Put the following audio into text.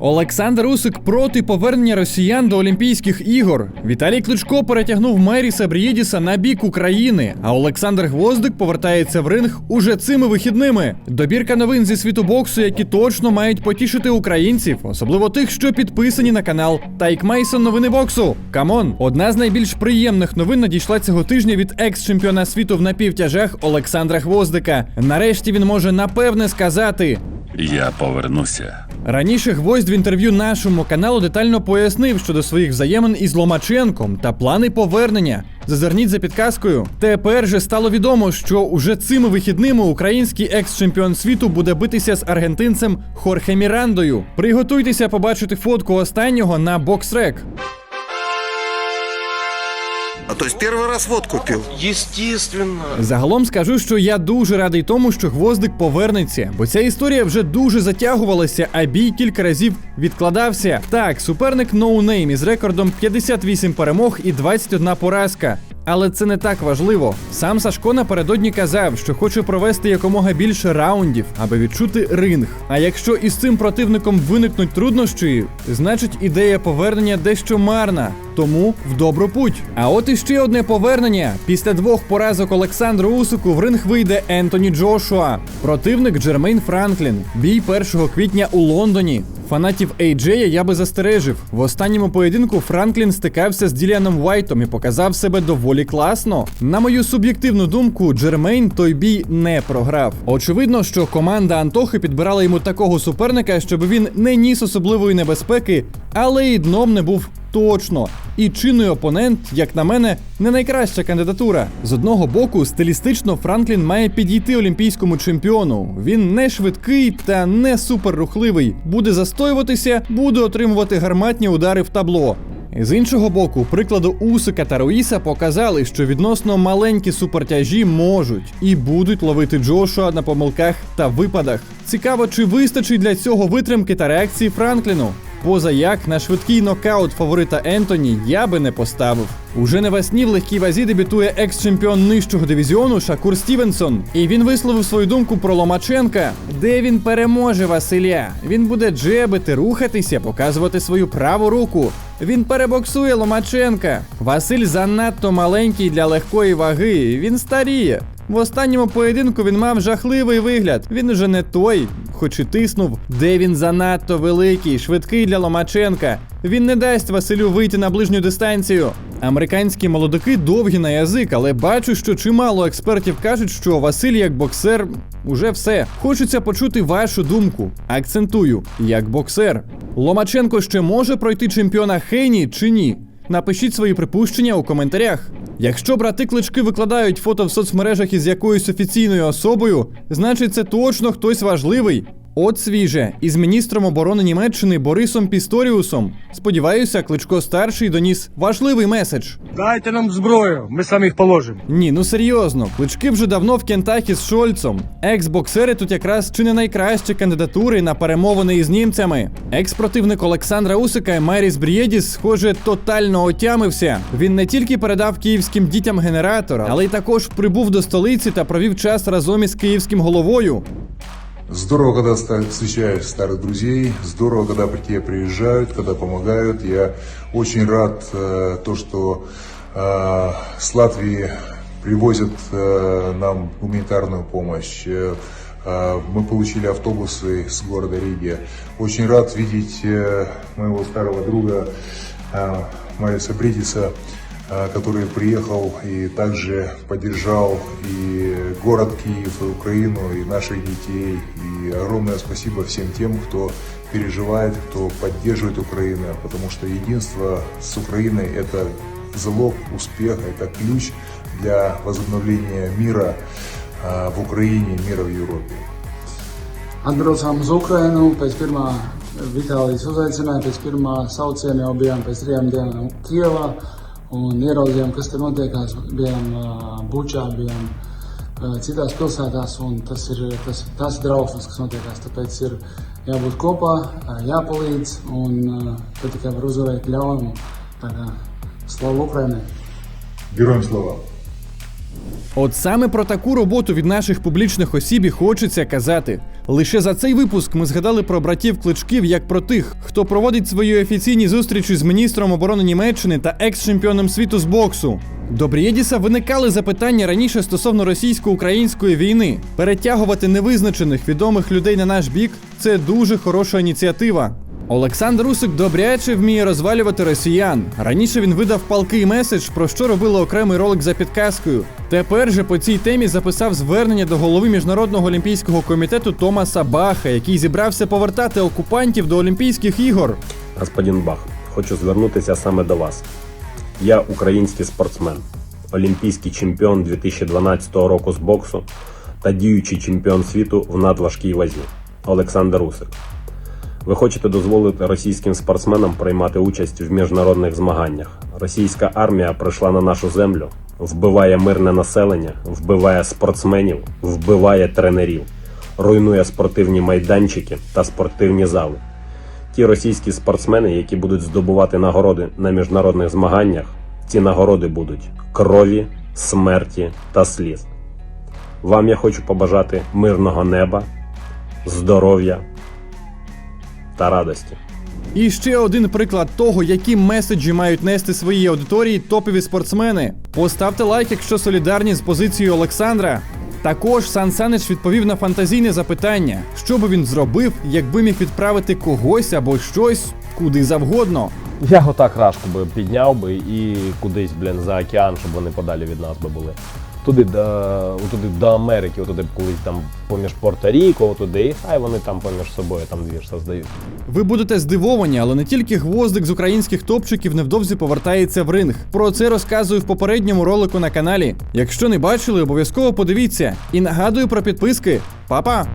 Олександр Усик проти повернення росіян до Олімпійських ігор. Віталій Кличко перетягнув Меріса Брієдіса на бік України. А Олександр Гвоздик повертається в ринг уже цими вихідними. Добірка новин зі світу боксу, які точно мають потішити українців, особливо тих, що підписані на канал Тайк Мейсон Новини боксу. Камон, одна з найбільш приємних новин надійшла цього тижня від екс-чемпіона світу в напівтяжах Олександра Гвоздика. Нарешті він може напевне сказати. Я повернуся. Раніше гвоздь в інтерв'ю нашому каналу детально пояснив щодо своїх взаємин із Ломаченком та плани повернення. Зазирніть за підказкою. Тепер же стало відомо, що уже цими вихідними український екс-чемпіон світу буде битися з аргентинцем Хорхе Мірандою. Приготуйтеся побачити фотку останнього на боксрек. А то есть первый раз водку пил? Естественно. Загалом скажу, що я дуже радий тому, що гвоздик повернеться, бо ця історія вже дуже затягувалася, а бій кілька разів відкладався. Так, суперник ноунейм із рекордом 58 перемог і 21 поразка. Але це не так важливо. Сам Сашко напередодні казав, що хоче провести якомога більше раундів, аби відчути ринг. А якщо із цим противником виникнуть труднощі, значить ідея повернення дещо марна. Тому в добру путь. А от іще одне повернення. Після двох поразок Олександру Усику в ринг вийде Ентоні Джошуа, противник Джермейн Франклін. Бій 1 квітня у Лондоні. Фанатів AJ я би застережив. В останньому поєдинку Франклін стикався з Діліаном Уайтом і показав себе доволі класно. На мою суб'єктивну думку, Джермейн той бій не програв. Очевидно, що команда Антохи підбирала йому такого суперника, щоб він не ніс особливої небезпеки, але і дном не був точно. І чинний опонент, як на мене, не найкраща кандидатура. З одного боку, стилістично Франклін має підійти олімпійському чемпіону. Він не швидкий та не суперрухливий. Буде застоюватися, буде отримувати гарматні удари в табло. З іншого боку, прикладу Усика та Руїса показали, що відносно маленькі супертяжі можуть і будуть ловити Джошуа на помилках та випадах. Цікаво, чи вистачить для цього витримки та реакції Франкліну. Поза як на швидкий нокаут фаворита Ентоні я би не поставив. Уже навесні в легкій вазі дебютує екс-чемпіон нижчого дивізіону Шакур Стівенсон. І він висловив свою думку про Ломаченка, де він переможе Василя. Він буде джебити, рухатися, показувати свою праву руку. Він перебоксує Ломаченка. Василь занадто маленький для легкої ваги. Він старіє. В останньому поєдинку він мав жахливий вигляд. Він уже не той, хоч і тиснув, де він занадто великий, швидкий для Ломаченка. Він не дасть Василю вийти на ближню дистанцію. Американські молодики довгі на язик, але бачу, що чимало експертів кажуть, що Василь як боксер уже все. Хочеться почути вашу думку. Акцентую, як боксер. Ломаченко ще може пройти чемпіона Хейні чи ні? Напишіть свої припущення у коментарях. Якщо брати клички викладають фото в соцмережах із якоюсь офіційною особою, значить це точно хтось важливий. От свіже, із міністром оборони Німеччини Борисом Пісторіусом. Сподіваюся, кличко старший доніс важливий меседж. Дайте нам зброю, ми самі їх положимо. Ні, ну серйозно, клички вже давно в Кентакі з Шольцом. Екс-боксери тут якраз чи не найкращі кандидатури на перемовини із німцями. Екс-противник Олександра Усика Меріс Брієдіс, схоже, тотально отямився. Він не тільки передав київським дітям генератор, але й також прибув до столиці та провів час разом із київським головою. Здорово, когда встречаешь старых друзей, здорово, когда при тебе приезжают, когда помогают. Я очень рад, э, то, что э, с Латвии привозят э, нам гуманитарную помощь. Э, э, мы получили автобусы с города Риги. Очень рад видеть э, моего старого друга э, Мариса Бридиса, который приехал и также поддержал и город Киев, и Украину, и наших детей. И огромное спасибо всем тем, кто переживает, кто поддерживает Украину, потому что единство с Украиной – это залог успеха, это ключ для возобновления мира э, в Украине, мира в Европе. Atbraucām uz Ukrajinu pēc pirmā Vitālijas uzaicinājuma, pēc pirmā sauciena jau bijām pēc trijām dienām Kievā un ieraudzījām, kas tur notiekās. Bijām uh, Bučā, bijām uh, citās pilsētās, un tas ir tas, tas drausmas, kas notiekās. Tāpēc ir jābūt kopā, uh, jāpalīdz, un uh, tad tikai var uzvarēt ļaunumu. Tā kā slavu Ukrainai! Героям слава! От саме про таку роботу від наших публічних осіб і хочеться казати. Лише за цей випуск ми згадали про братів кличків як про тих, хто проводить свої офіційні зустрічі з міністром оборони Німеччини та екс-чемпіоном світу з боксу. До Брієдіса виникали запитання раніше стосовно російсько-української війни. Перетягувати невизначених відомих людей на наш бік це дуже хороша ініціатива. Олександр Усик добряче вміє розвалювати росіян. Раніше він видав палкий меседж, про що робили окремий ролик за підказкою. Тепер же по цій темі записав звернення до голови міжнародного олімпійського комітету Томаса Баха, який зібрався повертати окупантів до Олімпійських ігор. Господин Бах, хочу звернутися саме до вас. Я український спортсмен, олімпійський чемпіон 2012 року з боксу та діючий чемпіон світу в надважкій вазі Олександр Усик. Ви хочете дозволити російським спортсменам приймати участь в міжнародних змаганнях. Російська армія прийшла на нашу землю, вбиває мирне населення, вбиває спортсменів, вбиває тренерів, руйнує спортивні майданчики та спортивні зали. Ті російські спортсмени, які будуть здобувати нагороди на міжнародних змаганнях, ці нагороди будуть крові, смерті та сліз. Вам я хочу побажати мирного неба, здоров'я та радості. І ще один приклад того, які меседжі мають нести своїй аудиторії топові спортсмени. Поставте лайк, якщо солідарні з позицією Олександра. Також Сан Санич відповів на фантазійне запитання, що би він зробив, якби міг відправити когось або щось куди завгодно. Я отак рашку би підняв би і кудись, блін, за океан, щоб вони подалі від нас би були. Туди до, туди до Америки, отуди колись там поміж Порто-Ріко, туди, і хай вони там поміж собою там двір создають. Ви будете здивовані, але не тільки гвоздик з українських топчиків невдовзі повертається в ринг. Про це розказую в попередньому ролику на каналі. Якщо не бачили, обов'язково подивіться. І нагадую про підписки. Па-па!